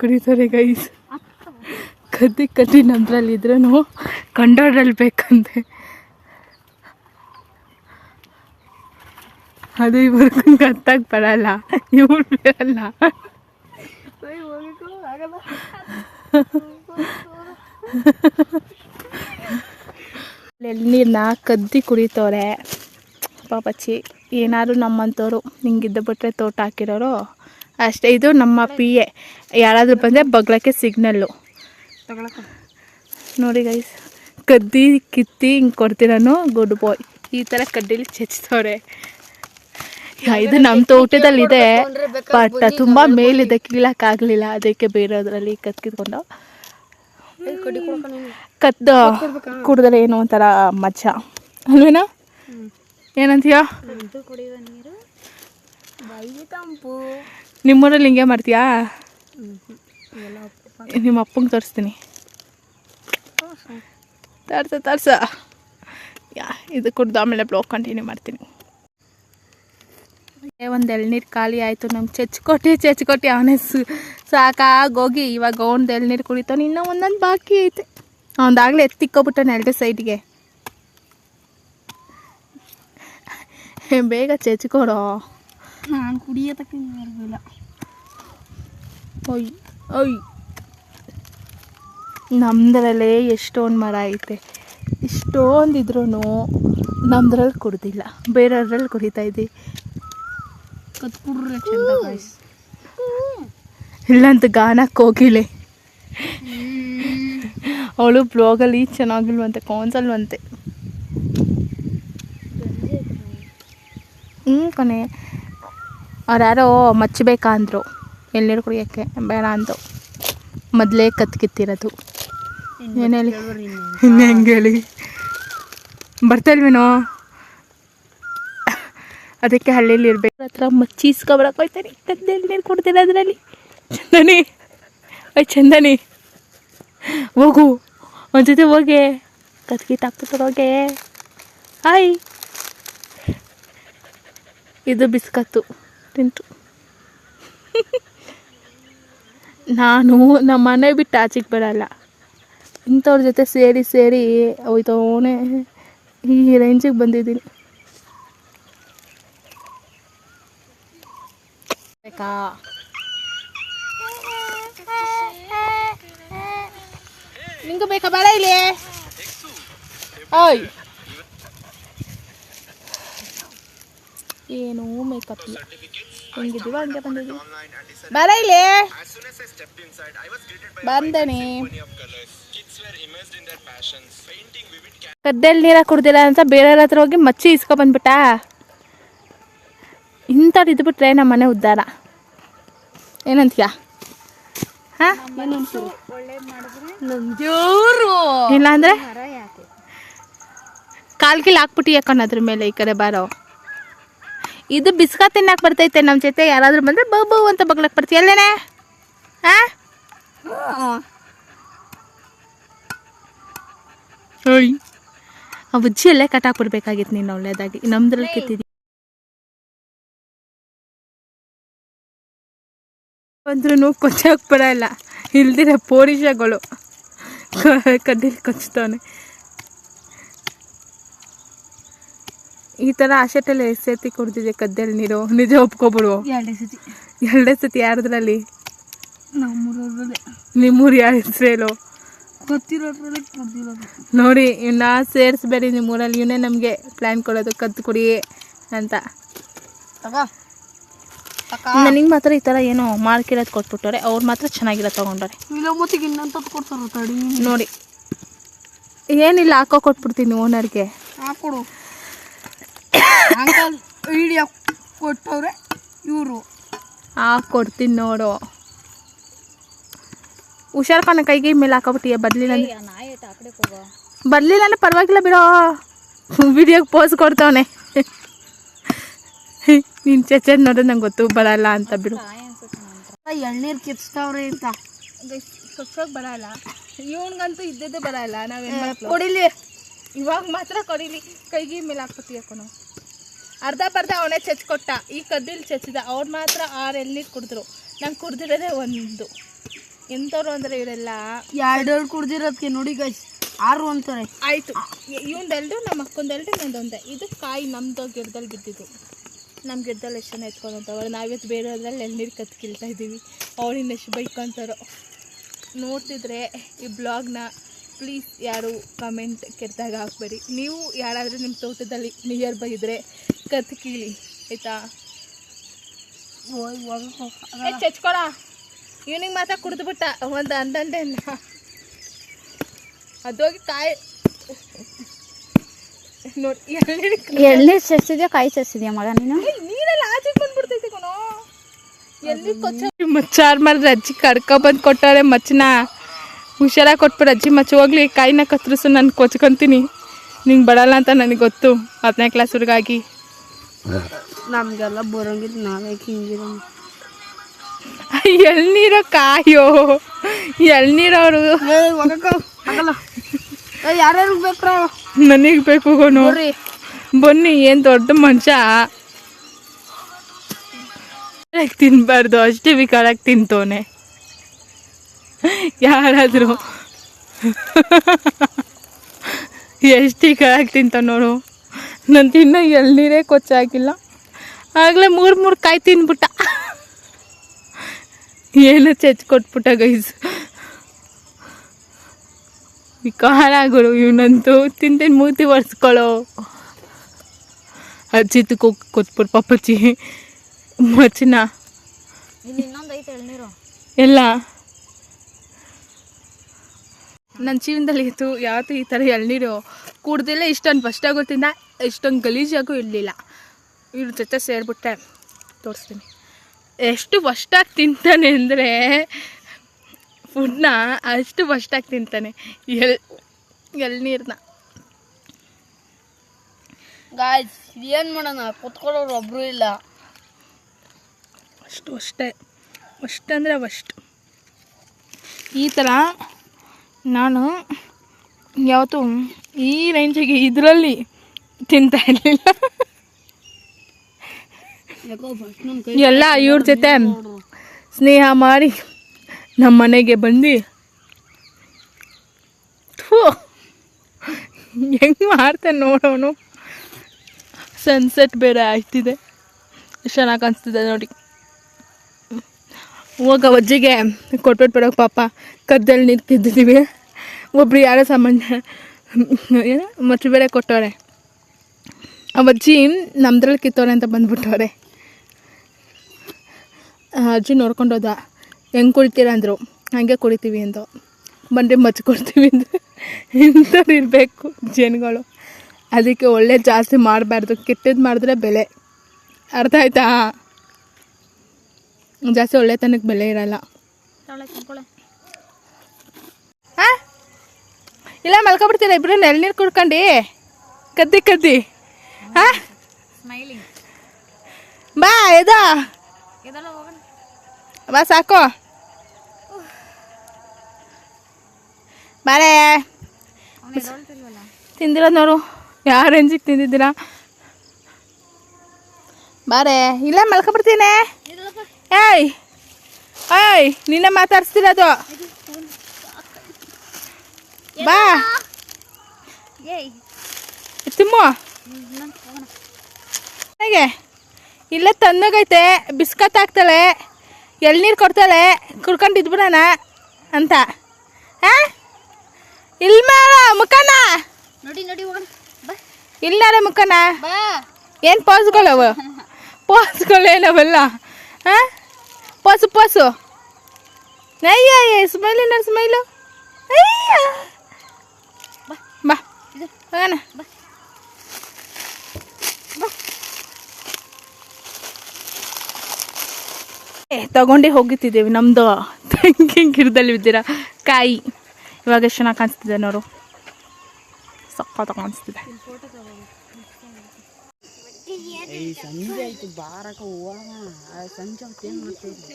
ಕುಡಿತಾರೆ ಗೈಸ್ ಕದ್ದಿ ಕದ್ದಿ ನಮ್ದ್ರಲ್ಲಿ ಇದ್ರೂ ಕಂಡೋದ್ರಲ್ಲಿ ಬೇಕಂತೆ. ಅದು ಇವ್ರಿಗೆ ಕತ್ತಾಗ ಬರಲ್ಲ. ಇವ್ರು ಬರಲ್ಲ ಎಳ್ನೀರನ್ನ ಕದ್ದಿ ಕುಡಿತವ್ರೆ ಪಾಪಚ್ಚಿ ಏನಾದ್ರು ನಮ್ಮಂಥವ್ರು ಹಿಂಗಿದ್ದ ಬಿಟ್ರೆ ತೋಟ ಹಾಕಿರೋರು ಅಷ್ಟೇ ಇದು ನಮ್ಮ ಪಿ ಎ ಯಾರಾದರೂ ಬಂದರೆ ಬಗ್ಲಕ್ಕೆ ಸಿಗ್ನಲ್ಲು ನೋಡಿ ಗೈಸ್ ಕದ್ದಿ ಕಿತ್ತಿ ಹಿಂಗೆ ಕೊಡ್ತೀರಾನು ಗುಡ್ ಬಾಯ್ ಈ ಥರ ಕಡ್ಡಿಲಿ ಚೆಚ್ತವ್ರೆ ಯಾ, ಇದು ನಮ್ಮ ತೋಟದಲ್ಲಿದೆ ಬಟ್ ತುಂಬ ಮೇಲಿದೆ ಕೀಳಕ್ಕಾಗಲಿಲ್ಲ ಅದಕ್ಕೆ ಬೇರೆದ್ರಲ್ಲಿ ಕತ್ಕಿದ್ಕೊಂಡು ಕದ್ದು ಕುಡಿದ್ರೆ ಏನೋ ಒಂಥರ ಮಜಾ ಅಲ್ವೇನಾ? ಏನಂತೀಯ? ನಿಮ್ಮೂರಲ್ಲಿ ಹಿಂಗೆ ಮಾಡ್ತೀಯಾ? ನಿಮ್ಮ ಅಪ್ಪಂಗೆ ತೋರಿಸ್ತೀನಿ. ತರ್ಸ. ತರ್ಸ ಯಾ ಇದು ಕುಡ್ದು ಆಮೇಲೆ ಬ್ಲಾಗ್ ಕಂಟಿನ್ಯೂ ಮಾಡ್ತೀನಿ. ಒಂದು ಎಳ್ನೀರು ಖಾಲಿ ಆಯಿತು ನಮ್ಗೆ ಚೆಚ್ಕೊಟ್ಟು ಚೆಚ್ಕೊಟ್ಟು ಅವನೇ ಸಾಕಾಗೋಗಿ ಇವಾಗ ಒಂದು ಎಳ್ನೀರು ಕುಡಿತಾನೆ ಇನ್ನೂ ಒಂದೊಂದು ಬಾಕಿ ಐತೆ. ಅವನದಾಗಲೇ ಎತ್ತಿಕ್ಕೊಬಿಟ್ಟಾನೆ ಎರಡು ಸೈಡ್ಗೆ. ಬೇಗ ಚೆಚ್ಕೊಡೋ. ನಾನು ಕುಡಿಯೋದಕ್ಕೆ ಬರಲಿಲ್ಲ ಒಯ್ ಒಯ್ ನಮ್ದ್ರಲ್ಲೇ ಎಷ್ಟೊಂದು ಮರ ಐತೆ ಇಷ್ಟೊಂದಿದ್ರೂ ನಮ್ದ್ರಲ್ಲಿ ಕುಡ್ದಿಲ್ಲ ಬೇರೆಯವ್ರಲ್ಲಿ ಕುಡಿತಾ ಇದ್ದೀವಿ ಕತ್ಕುಡ್ರೆ ಚಂದ ಇಲ್ಲಂತ ಗಾನಕ್ಕೆ ಹೋಗಿಲೆ ಅವಳು ಬ್ಲಾಗಲ್ಲಿ ಚೆನ್ನಾಗಿಲ್ವಂತೆ ಕಾನ್ಸಲ್ವಂತೆ ಹ್ಞೂ ಕೊನೆ ಅವ್ರು ಯಾರೋ ಮಚ್ಚಬೇಕಾ ಅಂದರು ಎಳ್ನೀರು ಕುಡಿಯೋಕ್ಕೆ ಬೇಡ ಅಂದು ಮೊದಲೇ ಕತ್ಕಿತ್ತಿರೋದು ಏನು ಹೇಳಿ? ಇನ್ನು ಹೆಂಗೆ ಹೇಳಿ? ಬರ್ತಾ ಇಲ್ವೇನೋ? ಅದಕ್ಕೆ ಹಳ್ಳಿಯಲ್ಲಿ ಇರಬೇಕು. ಹತ್ರ ಮಚ್ಚಿ ಇಸ್ಕೊಬರಕ್ಕೆ ಹೋಯ್ತಾನೆ ಕತ್ತೆ ನೀರು ಕೊಡ್ತೀರ ಅದರಲ್ಲಿ? ಚಂದನಿ ಅಯ್ ಚಂದನಿ. ಹೋಗು. ಒಂದು ಜೊತೆ ಹೋಗೆ. ಕತ್ಕಿ ತಾಕ್ಬಿಟ್ಟು ಹೋಗೆ ಹಾಯ್. ಇದು ಬಿಸ್ಕತ್ತು. ತಿಂತು. ನಾನು ನಮ್ಮ ಮನೆ ಬಿಟ್ಟು ಆಚೆಗೆ ಬರಲ್ಲ. ಇಂಥವ್ರ ಜೊತೆ ಸೇರಿ ಸೇರಿ ಹೋಯ್ತವನೇ ಈ ರೇಂಜಿಗೆ ಬಂದಿದ್ದೀನಿ. ನಿಂಗೂ ಬೇಕಾ? ಬರ ಇಲ್ಲಿ. ಓಯ್. ಏನು ಮೇಕಪ್ ಹೆಂಗಿದೀವ ಹಂಗೆ ಬಂದಿದ್ದೀವಿ ಬರ ಇಲ್ಲಿ ಬಂದಣಿ ಕದ್ದಲ್ಲಿ ನೀರ ಕುಡ್ದಿಲ್ಲ ಅಂತ ಬೇರೆಯವ್ರ ಹತ್ರ ಹೋಗಿ ಮಚ್ಚಿ ಇಸ್ಕೊ ಬಂದ್ಬಿಟ್ಟ? ಇಂಥವ್ರು ಇದ್ಬಿಟ್ರೆ ನಮ್ಮ ಮನೆ ಉದ್ದಾರ ಏನಂತೀಯ? ಹಾ? ಇಲ್ಲ ಅಂದ್ರೆ ಕಾಲ್ಗಿಲ್ ಯಾಕೆ? ಕಾಲ್ ಕಿಲ್ ಹಾಕ್ಬಿಟ್ಟು ಯಾಕಣ್ಣ ಅದ್ರ ಮೇಲೆ ಈ ಕಡೆ ಬಾರೋ. ಇದು ಬಿಸ್ಕ ತಿನ್ನಕ್ ಬರ್ತೈತೆ ನಮ್ಮ ಜೊತೆ. ಯಾರಾದ್ರೂ ಬಂದ್ರೆ ಬೌ ಬೌ ಅಂತ ಬಗ್ಲಕ್ ಬರ್ತೀಯ ಅಲ್ಲೇನೆ? ಹಾ? ಅಲ್ಲೇ ಆ ಹಾಕ್ಬಿಡ್ಬೇಕಾಗಿತ್ತು ಅಲ್ಲೇ ಕಟಾಕ್ಬಿಡ್ಬೇಕಾಗಿತ್ತು ನೀನು ಒಳ್ಳೇದಾಗಿ. ನಮ್ದ್ರಲ್ಲಿ ಕಿತ್ತಿದ್ದಿ ಬಂದ್ರೂ ಕೊಚ್ಚಾಕ್ ಬರಲ್ಲ ಇಲ್ದಿರ ಪೋರಿಷಗಳು ಕಡ್ಡಿಲಿ ಕೊಚ್ತವನೆ. ಈ ತರ ಆಶೆಟಲ್ಲಿ ಎಷ್ಟು ಸತಿ ಕುಡ್ದಿದೆ ಕದ್ದಲ್ಲಿ ನೀರು ನಿಜ ಒಪ್ಕೊಬಿಡು. ಎರಡೇ ಸತಿ. ಎರಡೇ ಸತಿ ಯಾರ್ದ್ರಲ್ಲಿ? ನಿಮ್ಮೂರು ಯಾರ ಹೆಸ್ರು ಹೇಳು ಗೊತ್ತಿರೋದ್ರಲ್ಲೇ ಕುಡ್ದಿರೋದು ನೋಡಿ ಇವನ್ನ ಸೇರಿಸ್ಬೇಡಿ ನಿಮ್ಮೂರಲ್ಲಿ ಇವನೇ ನಮಗೆ ಪ್ಲ್ಯಾನ್ ಕೊಡೋದು ಕದ್ದು ಕುಡಿ ಅಂತ. ನನಗೆ ಮಾತ್ರ ಈ ಥರ ಏನೋ ಮಾರ್ಕಿರೋದು ಕೊಟ್ಬಿಟ್ಟವ್ರೆ ಅವ್ರು ಮಾತ್ರ ಚೆನ್ನಾಗಿರೋ ತೊಗೊಂಡವ್ರೆ. ಇಲ್ಲ ಇನ್ನೊಂದು ಕೊಡ್ತಾರೆ ತಡಿ. ನೋಡಿ. ಏನಿಲ್ಲ ಹಾಕೋ ಕೊಟ್ಬಿಡ್ತೀನಿ ಓನರ್ಗೆ ಹಾಕೊಡು. ಅಂಕಲ್ ವಿಡಿಯೋ ಕೊಟ್ಟವ್ರೆ ಇವರು. ಕೊಡ್ತೀನಿ ನೋಡು. ಹುಷಾರ್ ಕಣ ಕೈಗೆ ಮೇಲೆ ಹಾಕೋಬಿಟ್ಟಿಯ ಬರ್ಲಿಲ್ಲ ಬರ್ಲಿಲ್ಲ ಅಂದ್ರೆ ಪರವಾಗಿಲ್ಲ ಬಿಡೋ. ವಿಡಿಯೋಗೆ ಪೋಸ್ ಕೊಡ್ತಾವನೆ. ನೀನು ಚಚ್ಚದ್ ನೋಡೋದು ನಂಗೆ ಗೊತ್ತು ಬರಲ್ಲ ಅಂತ ಬಿಡು. ಎಳ್ನೀರು ಕಿಚ್ತಾವ್ರೆ ಅಂತ. ಬರಲ್ಲ. ಇವನ್ಗಂತೂ ಇದ್ದದ್ದೇ ಬರಲ್ಲ. ನಾವೇನು ಕೊಡಿಲಿ. ಇವಾಗ ಮಾತ್ರ ಕೊಡಿಲಿ. ಕೈಗೆ ಮೇಲೆ ಹಾಕ್ಬಿಟ್ಟಿಯ ಕಣೋ ಅರ್ಧ ಬರ್ಧ ಅವನೇ ಚಚ್ಕೊಟ್ಟ. ಈ ಕದ್ದಿಲ್ ಚಚ್ಚಿದ ಅವ್ರು ಮಾತ್ರ ಆರು ಎಳ್ನೀರು ಕುಡಿದ್ರು. ನಂಗೆ ಕುಡ್ದಿರೋದೇ ಒಂದು. ಎಂಥವ್ರು ಅಂದರೆ ಇವರೆಲ್ಲ? ಎರಡೆರಡು ಕುಡ್ದಿರೋದಕ್ಕೆ ನೋಡಿ ಗೈಸ್ ಆರು ಅಂತಾರೆ? ಆಯಿತು. ಇವಂದೆರಡು ನಮ್ಮ ಅಕ್ಕಂದೆರಡು ನಂದೊಂದೆ. ಇದು ಕಾಯಿ ನಮ್ಮದು ಗಿಡದಲ್ಲಿ ಬಿದ್ದಿದ್ದು. ನಮ್ಮ ಗಿಡದಲ್ಲಿ ಎಷ್ಟು ಜನ ಎತ್ಕೊಂಡಂತವ್ರು ನಾವಿವತ್ತು ಬೇರೆ ಅದ್ರಲ್ಲಿ ಎಳ್ನೀರು ಕತ್ ಕೀಳ್ತಾ ಇದ್ದೀವಿ ಅವ್ರಿಂದ ಎಷ್ಟು ಬೈಕೊಂತಾರೋ ನೋಡ್ತಿದ್ರೆ ಈ ಬ್ಲಾಗ್ನ ಪ್ಲೀಸ್ ಯಾರು ಕಮೆಂಟ್ ಕೆಟ್ಟದಾಗ ಹಾಕ್ಬೇಡಿ. ನೀವು ಯಾರಾದರೂ ನಿಮ್ಮ ತೋಟದಲ್ಲಿ ನಿಯರ್ ಬೈ ಇದ್ದರೆ ಕತ್ ಕೀಳಿ ಆಯಿತಾ? ಚಚ್ಕೊಳ. ಇವನಿಗೆ ಮಾತ್ರ ಕುಡಿದ್ಬಿಟ್ಟ ಒಂದು ಅಂದಂಡೆ ಅದೋಗಿ ಕಾಯಿ ನೋಡಿ ಎಳ್ನೀರು ಕಾಯಿ ಚಸ್ತಿದ್ಯಾ ಮಗ ನೀನು? ನೀರೆಲ್ಲ ಆಚೆ ಬಂದ್ಬಿಡ್ತೈತಿ ಕಣೋ. ಎಲ್ಲಿ ಕೊಚ್ಚ ಮಚ್ಚಾರ್ ಮಾಡಿದ್ರೆ ಅಜ್ಜಿ ಕಡ್ಕೊ ಬಂದು ಕೊಟ್ಟಾರೆ ಮಚ್ಚನ? ಹುಷಾರಾಗಿ ಕೊಟ್ಬಿಡು ಅಜ್ಜಿ ಮಚ್ಚ ಹೋಗ್ಲಿ ಕಾಯಿನ ಕತ್ತರಿಸು ನಾನು ಕೊಚ್ಕೊಂತೀನಿ. ನಿಂಗೆ ಬರಲ್ಲ ಅಂತ ನನಗೆ ಗೊತ್ತು ಹತ್ತನೇ ಕ್ಲಾಸ್ ಹುಡುಗಾಗಿ. ನಮಗೆಲ್ಲ ಬರೋಂಗಿಲ್ಲ ನಾವೇ ಹಿಂಗಿರ ಎಳ್ನೀರೋ ಕಾಯೋ ಎಳ್ನೀರವರು. ಯಾರ್ಯಾರು ಬೇಕ್ರ? ನನಗೆ ಬೇಕು ನೋಡ್ರಿ ಬನ್ನಿ ಏನು ದೊಡ್ಡ ಮನುಷ್ಯ. ತಿನ್ಬಾರ್ದು ಅಷ್ಟೇ ವಿಕಾರಾಗಿ ತಿಂತವನೆ. ಯಾರಾದರೂ. ಎಷ್ಟು ಕೆಳಗೆ ತಿಂತಾವ ನೋಡು. ನಾನು ತಿನ್ನೋ ಎಳ್ನೀರೇ ಕೊಚ್ಚಾಗಿಲ್ಲ. ಆಗಲೇ ಮೂರು ಮೂರು ಕಾಯಿ ತಿನ್ಬಿಟ್ಟ. ಏನೋ ಚೆಚ್ ಕೊಟ್ಬಿಟ್ಟ ಗೈಸ್ ವಿಕಾರ ಗುರು ಇವನಂತೂ ತಿಂತೀನಿ ಮೂತಿ ಒರೆಸ್ಕೊಳ್ಳೋ ಅಜ್ಜಿತ್ತು ಕೊಕ್ ಕೊಟ್ಬಿಟ್ಟು ಪಾಪಚ್ಚಿ ಮಚ್ಚಿನ ಇಲ್ಲಿ ಇನ್ನೊಂದು ಐತೆ ಎಳ್ನೀರು. ಎಲ್ಲ. ನನ್ನ ಜೀವನದಲ್ಲಿ ಇತ್ತು ಯಾವತ್ತೂ ಈ ಥರ ಎಳ್ನೀರು ಕುಡ್ದಿಲ್ಲ ಇಷ್ಟೊಂದು ಫಸ್ಟ್ ಆಗೋದ್ರಿಂದ ಇಷ್ಟೊಂದು ಗಲೀಜಾಗೂ ಇರಲಿಲ್ಲ. ಇವ್ರ ಜೊತೆ ಸೇರಿಬಿಟ್ಟೆ. ತೋರಿಸ್ತೀನಿ. ಎಷ್ಟು ಫಸ್ಟಾಗಿ ತಿಂತಾನೆ ಅಂದರೆ ಫುಡ್ನ ಅಷ್ಟು ಫಸ್ಟಾಗಿ ತಿಂತಾನೆ ಎಲ್ ಎಳ್ನೀರನ್ನ ಗಾಯ್ಸ್ ಏನು ಮಾಡೋಣ? ಕುತ್ಕೊಳ್ಳೋರು ಒಬ್ಬರೂ ಇಲ್ಲ. ಅಷ್ಟು ಅಷ್ಟೇ. ಅಷ್ಟಂದರೆ ಅವಷ್ಟು ಈ ಥರ ನಾನು ಯಾವತ್ತೂ ಈ ರೇಂಜಿಗೆ ಇದರಲ್ಲಿ ತಿಂತಾ ಇರಲಿಲ್ಲ. ಎಲ್ಲ ಇವ್ರ ಜೊತೆ ಸ್ನೇಹ ಮಾಡಿ ನಮ್ಮ ಮನೆಗೆ ಬಂದು ಹೆಂಗೆ ಮಾಡ್ತಾನೆ ನೋಡೋನು? ಸನ್ಸೆಟ್ ಬೇರೆ ಆಯ್ತಿದೆ ಚೆನ್ನಾಗಿ ಕಾಣಿಸ್ತಿದೆ ನೋಡಿ. ಹೋಗ ಅಜ್ಜಿಗೆ ಕೊಟ್ಬಿಟ್ಟು ಬರೋಕೆ ಪಾಪ. ಕದ್ದಲ್ಲಿ ನಿಂತಿದ್ದೀವಿ ಒಬ್ರು ಯಾರೋ ಸಾಮಾನ್ಯ, ಏನು, ಮಚ್ಚು ಬೇರೆ ಕೊಟ್ಟವ್ರೆ. ಆ ಅಜ್ಜಿ ನಮ್ದ್ರಲ್ಲಿ ಕಿತ್ತವ್ರೆ ಅಂತ ಬಂದ್ಬಿಟ್ಟವ್ರೆ. ಅಜ್ಜಿ ನೋಡ್ಕೊಂಡೋದ ಹೆಂಗೆ ಕುಡಿತೀರ ಅಂದರು. ಹಾಗೆ ಕುಡಿತೀವಿ ಅಂತ ಬಂದರೆ ಮಚ್ಚು ಕೊಡ್ತೀವಿ ಅಂದ್ರೆ. ಇಂಥವ್ರು ಇರಬೇಕು ಜನಗಳು. ಅದಕ್ಕೆ ಒಳ್ಳೆ ಜಾಸ್ತಿ ಮಾಡಬಾರ್ದು. ಕೆಟ್ಟದ್ದು ಮಾಡಿದ್ರೆ ಬೆಲೆ. ಅರ್ಥ ಆಯ್ತಾ? ಜಾಸ್ತಿ ಒಳ್ಳೆತನಕ್ಕೆ ಬೆಲೆ ಇರಲ್ಲ. ಹಾಂ ಇಲ್ಲ ಮಲ್ಕೊಬಿಡ್ತೀರ ಇಬ್ರು ಎಳ್ನೀರು ಕುಡ್ಕೊಂಡು. ಕದ್ದಿ ಕದ್ದಿ. ಹಾಂ ಬಾ ಎದಾ. ಬಾ ಸಾಕು. ಬಾರೆ ತಿಂದಿರೋದು ನೋಡು. ಯಾವ ರೇಂಜಿಗೆ ತಿಂದಿದ್ದೀರಾ? ಬಾರೆ ಇಲ್ಲ ಮಲ್ಕೊಬಿಡ್ತೀನಿ. ಏಯ್ ಏಯ್ ನಿನ್ನ ಮಾತಾಡ್ಸ್ತಿರೋದು ಬಾ. ತಿಮ್ಮು. ಹೇಗೆ? ಇಲ್ಲ ತಣ್ಣಗೈತೆ ಬಿಸ್ಕತ್ ಹಾಕ್ತಾಳೆ ಎಳ್ನೀರು ಕೊಡ್ತಾಳೆ ಕುಡ್ಕೊಂಡು ಇದ್ಬಿಡೋಣ ಅಂತ. ಹಾಂ? ಇಲ್ಲಿ ಮಾಡ ಮುಖನ. ನೋಡಿ ನೋಡಿ ಇಲ್ಲಾರ ಮುಖನ? ಏನು ಪೋಸ್ಗಳವು ಏನವೆಲ್ಲ ಹಾಂ? Pose pose. ಅಯ್ಯ ಸ್ಮೈಲಿನ ಸ್ಮೈಲು ಅಯ್ಯ. ಬಾ ಹೋಗೋಣ. ಏ, ತಗೊಂಡೇ ಹೋಗುತ್ತಿದ್ದೇವೆ ನಮ್ಮದು ತೆಂಗಿನ ಗಿಡದಲ್ಲಿ ಬಿದ್ದೀರಾ? ಕಾಯಿ. ಇವಾಗ ಎಷ್ಟು ಚೆನ್ನಾಗಿ ಕಾಣಿಸ್ತಿದೆ ನೋಡು. ಸಪ್ಪ ಕಾಣಿಸ್ತಿದೆ ಸಂಜೆ ಆಯ್ತು ಬಾರಕ ಹೂವ. ಸಂಜೆ ಏನು ಮಾಡ್ತಾ ಇದ್ದೆ